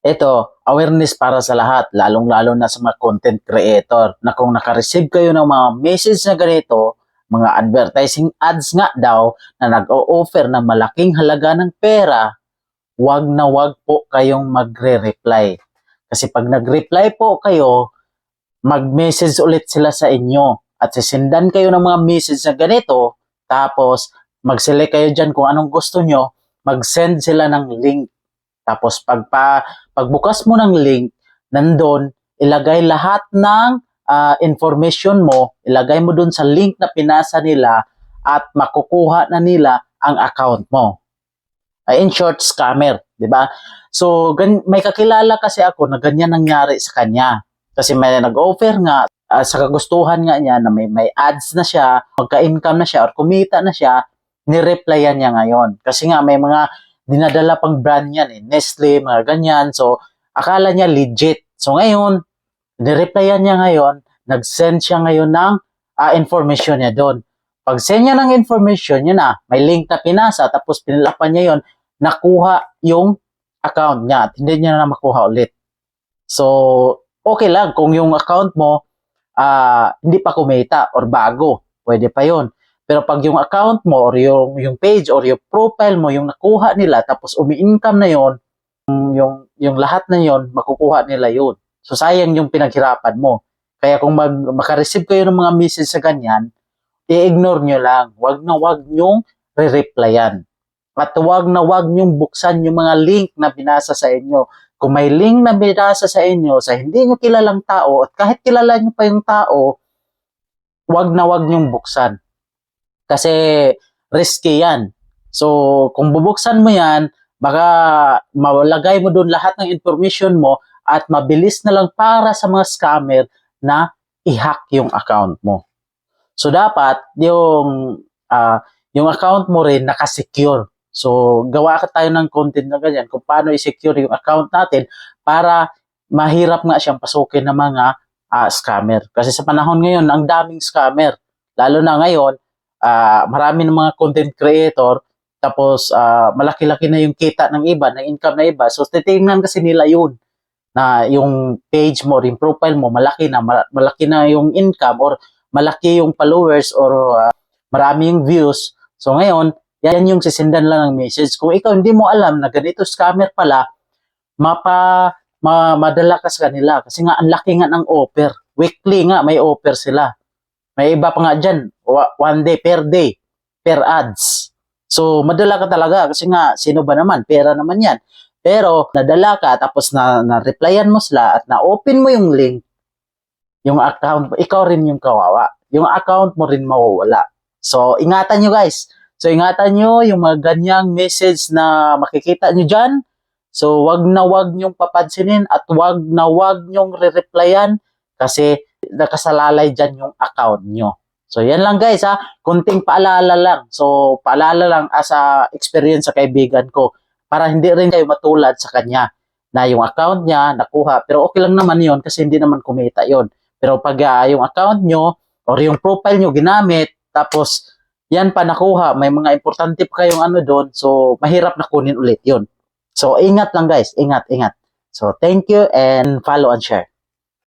ito, awareness para sa lahat, lalong-lalo na sa mga content creator na kung naka-receive kayo ng mga message na ganito, mga advertising ads nga daw na nag-o-offer ng malaking halaga ng pera, wag na wag po kayong magre-reply. Kasi pag nag-reply po kayo, mag-message ulit sila sa inyo at sisendan kayo ng mga message na ganito, tapos mag-select kayo dyan kung anong gusto nyo, mag-send sila ng link. Tapos pagpa, pagbukas mo ng link, nandun, ilagay lahat ng ah, information mo, ilagay mo dun sa link na pinasa nila at makukuha na nila ang account mo. Ah, in short, scammer, di ba? So, gan- may kakilala kasi ako na ganyan nangyari sa kanya. Kasi may nag-offer nga, ah, sa kagustuhan nga niya na may, may ads na siya, magka-income na siya, or kumita na siya, nireplyan niya ngayon. Kasi nga may mga dinadala pang brand yan eh, Nestle, mga ganyan. So, akala niya legit. So, ngayon, nireplyan niya ngayon, nag-send siya ngayon ng ah, information niya doon. Pag send niya ng information, yun na, may link na pinasa, tapos pinilapan niya yon nakuha yung account niya at hindi niya na makuha ulit. So, okay lang kung yung account mo ah, hindi pa kumita or bago, pwede pa yon. Pero pag yung account mo or yung, yung page or yung profile mo, yung nakuha nila, tapos umi-income na yon, yung, yung lahat na yon, makukuha nila yun. So, sayang yung pinaghirapan mo. Kaya kung mag, makareceive kayo ng mga message sa ganyan, i-ignore nyo lang. Wag na wag nyong re-replyan. At wag na wag nyong buksan yung mga link na binasa sa inyo. Kung may link na binasa sa inyo sa hindi nyo kilalang tao at kahit kilala nyo pa yung tao, wag na wag nyong buksan. Kasi risky yan. So, kung bubuksan mo yan, baka malagay mo doon lahat ng information mo at mabilis na lang para sa mga scammer na i-hack yung account mo. So, dapat yung ah, yung account mo rin nakasecure. So, gawa ka tayo ng content na ganyan kung paano i-secure yung account natin para mahirap nga siyang pasukin ng mga ah, scammer. Kasi sa panahon ngayon, ang daming scammer. Lalo na ngayon, ah, marami ng mga content creator tapos ah, malaki-laki na yung kita ng iba, ng income na iba. So, titingnan kasi nila yun na yung page mo, yung profile mo, malaki na, ma- malaki na yung income or malaki yung followers or ah, marami yung views. So ngayon, yan yung sisendan lang ng message. Kung ikaw hindi mo alam na ganito scammer pala, mapa ma, madala ka sa kanila kasi nga ang laki nga ng offer. Weekly nga may offer sila. May iba pa nga dyan, one day per day, per ads. So madala ka talaga kasi nga sino ba naman, pera naman yan. Pero nadala ka tapos na na-replyan mo sila at na-open mo yung link, yung account, ikaw rin yung kawawa. Yung account mo rin mawawala. So, ingatan nyo guys. So, ingatan nyo yung mga ganyang message na makikita nyo dyan. So, wag na wag nyong papansinin at wag na wag nyong re-replyan kasi nakasalalay dyan yung account nyo. So, yan lang guys ha. Kunting paalala lang. So, paalala lang as a experience sa kaibigan ko para hindi rin kayo matulad sa kanya na yung account niya nakuha. Pero okay lang naman yon kasi hindi naman kumita yon Pero pag ah, yung account nyo or yung profile nyo ginamit, tapos yan pa nakuha, may mga importante pa kayong ano doon, so mahirap na kunin ulit yun. So ingat lang guys, ingat, ingat. So thank you and follow and share.